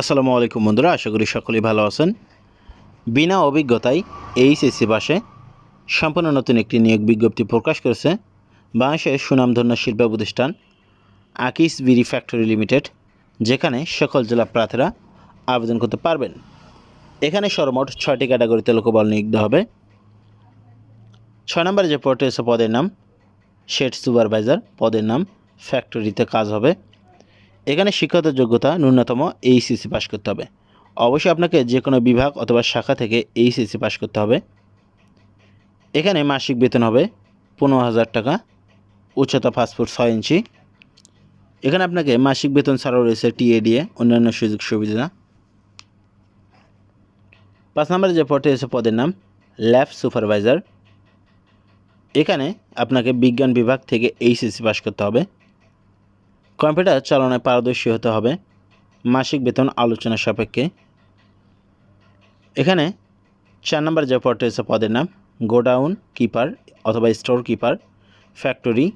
আসসালামু আলাইকুম বন্ধুরা, আশা করি সকলেই ভালো আছেন। বিনা অভিজ্ঞতায় এইচএসসি পাশে সম্পূর্ণ নতুন একটি নিয়োগ বিজ্ঞপ্তি প্রকাশ করেছে বাংলাদেশের সুনামধন্য শিল্প প্রতিষ্ঠান আকিস বিড়ি ফ্যাক্টরি লিমিটেড, যেখানে সকল জেলা প্রার্থীরা আবেদন করতে পারবেন। এখানে সর্বমোট ছয়টি ক্যাটাগরিতে লোকবল নিয়োগ হবে। ছয় নম্বরে যে পদটি পদের নাম শেড সুপারভাইজার পদের নাম, ফ্যাক্টরিতে কাজ হবে। এখানে শিক্ষাগত যোগ্যতা ন্যূনতম এইচএসসি পাস করতে হবে। অবশ্যই আপনাকে যে কোনো বিভাগ অথবা শাখা থেকে এইচএসসি পাস করতে হবে। এখানে মাসিক বেতন হবে পনেরো হাজার টাকা, উচ্চতা ফুট ছয় ইঞ্চি। এখানে আপনাকে মাসিক বেতন ছাড়াও রয়েছে টিএডিএ অন্যান্য সুযোগ সুবিধা। পাঁচ নম্বরে যে পদটি রয়েছে, পদের নাম ল্যাব সুপারভাইজার। এখানে আপনাকে বিজ্ঞান বিভাগ থেকে এইচএসসি পাস করতে হবে। কম্পিউটার চালনায় পারদর্শী হতে হবে। মাসিক বেতন আলোচনা সাপেক্ষে। এখানে চার নম্বর যে পদটি রয়েছে, পদের নাম গোডাউন কিপার অথবা স্টোর কিপার, ফ্যাক্টরি।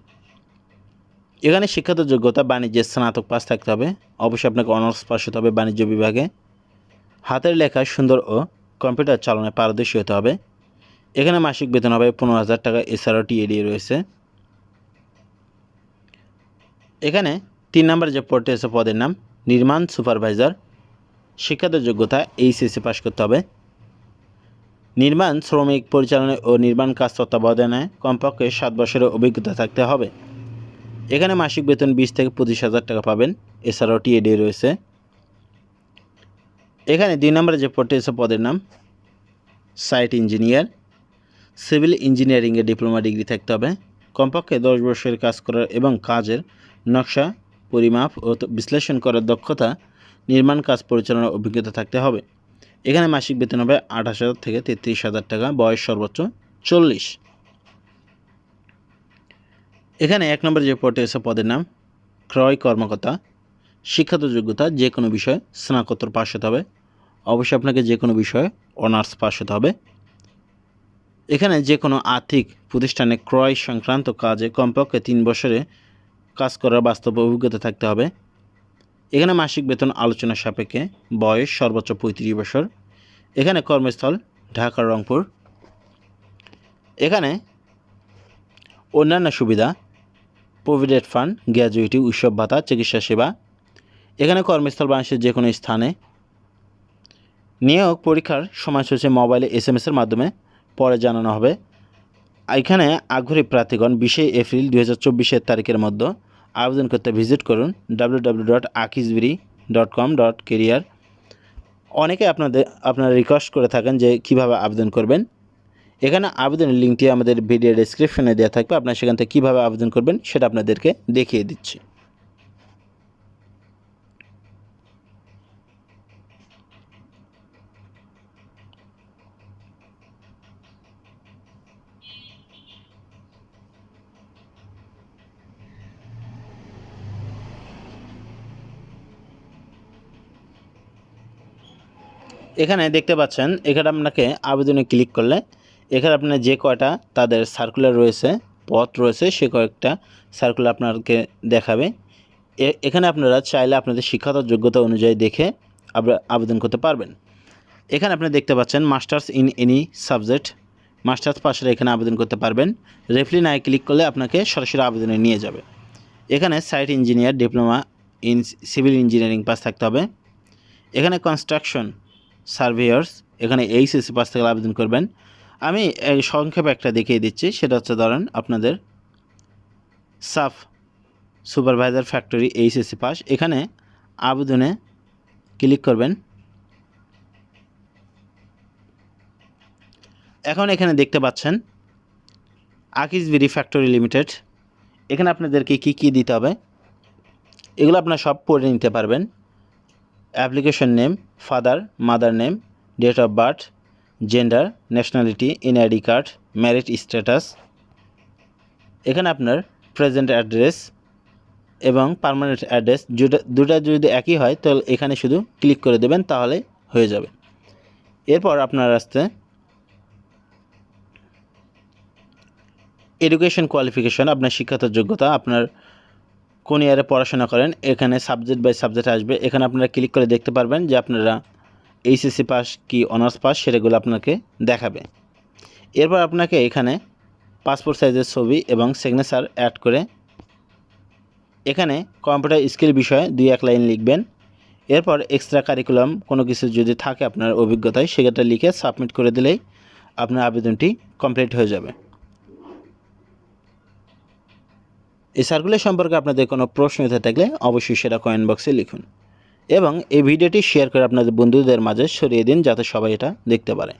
এখানে শিক্ষাগত যোগ্যতা বাণিজ্যের স্নাতক পাস থাকতে হবে। অবশ্যই আপনাকে অনার্স পাস হতে হবে বাণিজ্য বিভাগে। হাতের লেখা সুন্দর ও কম্পিউটার চালনায় পারদর্শী হতে হবে। এখানে মাসিক বেতন হবে পনেরো হাজার টাকা, এছাড়াও টিএডি রয়েছে। এখানে তিন নম্বর যে পদটি আছে, পদের নাম নির্মাণ সুপারভাইজার। শিক্ষাগত যোগ্যতা এইচএসসি পাস করতে হবে। নির্মাণ, শ্রমিক পরিচালনা ও নির্মাণ কাজ তত্ত্বাবধানে কমপক্ষে সাত বছরের অভিজ্ঞতা থাকতে হবে। এখানে মাসিক বেতন বিশ থেকে পঁচিশ হাজার টাকা পাবেন। এছাড়াও টিএডি রয়েছে। এখানে দুই নম্বরে যে পদটি আছে, পদের নাম সাইট ইঞ্জিনিয়ার। সিভিল ইঞ্জিনিয়ারিংয়ে ডিপ্লোমা ডিগ্রি থাকতে হবে। কমপক্ষে দশ বছরের কাজ করার এবং কাজের নকশা পরিমাপ ও বিশ্লেষণ করার দক্ষতা নির্মাণ কাজ পরিচালনার অভিজ্ঞতা থাকতে হবে। এখানে মাসিক বেতন হবে আঠাশ হাজার থেকে তেত্রিশ হাজার টাকা, বয়স সর্বোচ্চ চল্লিশ। এখানে এক নম্বরে যে পদটি আছে পদের নাম ক্রয় কর্মকর্তা শিক্ষাগত যোগ্যতা যে কোনো বিষয়ে স্নাতকোত্তর পাশ হতে হবে। অবশ্যই আপনাকে যে কোনো বিষয়ে অনার্স পাশ হতে হবে। এখানে যে কোনো আর্থিক প্রতিষ্ঠানে ক্রয় সংক্রান্ত কাজে কমপক্ষে তিন বছরে কাজ করার বাস্তব অভিজ্ঞতা থাকতে হবে। এখানে মাসিক বেতন আলোচনা সাপেক্ষে বয়স সর্বোচ্চ পঁয়ত্রিশ বছর। এখানে কর্মস্থল ঢাকা, রংপুর। এখানে অন্যান্য সুবিধা, প্রভিডেন্ট ফান্ড গ্র্যাজুয়েটি উৎসব ভাতা, চিকিৎসা সেবা। এখানে কর্মস্থল বাংলাদেশের যে কোনো স্থানে। নিয়োগ পরীক্ষার সময়সূচি মোবাইলে এস এম এসের মাধ্যমে পরে জানানো হবে। এখানে আগ্রহী প্রার্থীগণ বিশে এপ্রিল দু হাজার চব্বিশের তারিখের মধ্যে আবেদন করতে ভিজিট করুন W dot dot com dot career অনেকে আপনাদের, আপনারা রিকোয়েস্ট করে থাকেন যে কীভাবে আবেদন করবেন। এখানে আবেদনের লিঙ্কটি আমাদের ভিডিও ডেসক্রিপশনে দেওয়া থাকবে। আপনারা সেখান থেকে কীভাবে আবেদন করবেন সেটা আপনাদেরকে দেখিয়ে দিচ্ছি। এখানে দেখতে পাচ্ছেন, এখানে আপনাকে আবেদনে ক্লিক করলে এখানে আপনার যে কয়টা তাদের সার্কুলার রয়েছে, পথ রয়েছে, সে কয়েকটা সার্কুলার আপনাকে দেখাবে। এখানে আপনারা চাইলে আপনাদের শিক্ষাগত যোগ্যতা অনুযায়ী দেখে আবেদন করতে পারবেন। এখানে আপনি দেখতে পাচ্ছেন masters in any subject masters পাশের এখানে আবেদন করতে পারবেন। রেফলি নাই ক্লিক করলে আপনাকে সরাসরি আবেদনে নিয়ে যাবে। এখানে site engineer diploma in civil engineering pass থাকতে হবে। এখানে কনস্ট্রাকশন সার্ভেয়ার্স, এখানে এইচএসসি পাস থেকে আবেদন করবেন। আমি সংক্ষেপে একটা দেখিয়ে দিচ্ছি, সেটা হচ্ছে ধরেন আপনাদের সাফ সুপারভাইজার ফ্যাক্টরি এইচএসসি পাস। এখানে আবেদনে ক্লিক করবেন। এখন এখানে দেখতে পাচ্ছেন আকিসবিরি ফ্যাক্টরি লিমিটেড। এখানে আপনাদেরকে কি কি দিতে হবে, এগুলো আপনারা সব পড়ে নিতে পারবেন। Application name, father, mother name, date of birth, gender, nationality NID card, marital status. এখানে আপনার প্রেজেন্ট অ্যাড্রেস এবং পার্মানেন্ট অ্যাড্রেস দুটা দুটা যদি একই হয়, তাহলে এখানে শুধু ক্লিক করে দেবেন, তাহলে হয়ে যাবে। এরপর আপনার আসতে এডুকেশন কোয়ালিফিকেশন আপনার শিক্ষাগত যোগ্যতা, আপনার কোন ইয়ারে পড়াশোনা করেন, এখানে সাবজেক্ট বাই সাবজেক্ট আসবে। এখানে আপনারা ক্লিক করে দেখতে পারবেন যে আপনারা এইচএসসি পাস কি অনার্স পাস সেটাগুলো আপনাকে দেখাবে। এরপর আপনাকে এখানে পাসপোর্ট সাইজের ছবি এবং সিগনেচার অ্যাড করে এখানে কম্পিউটার স্কিল বিষয়ে দুই এক লাইন লিখবেন। এরপর এক্সট্রা কারিকুলাম কোনো কিছু যদি থাকে আপনার অভিজ্ঞতায় সেটা লিখে সাবমিট করে দিলেই আপনার আবেদনটি কমপ্লিট হয়ে যাবে। এই সার্কুলার সম্পর্কে আপনাদের কোনো প্রশ্ন থাকলে অবশ্যই সেটা কমেন্ট বক্সে লিখুন। এবং এই ভিডিওটি শেয়ার করে আপনাদের বন্ধুদের মাঝে ছড়িয়ে দিন যাতে সবাই এটা দেখতে পারে।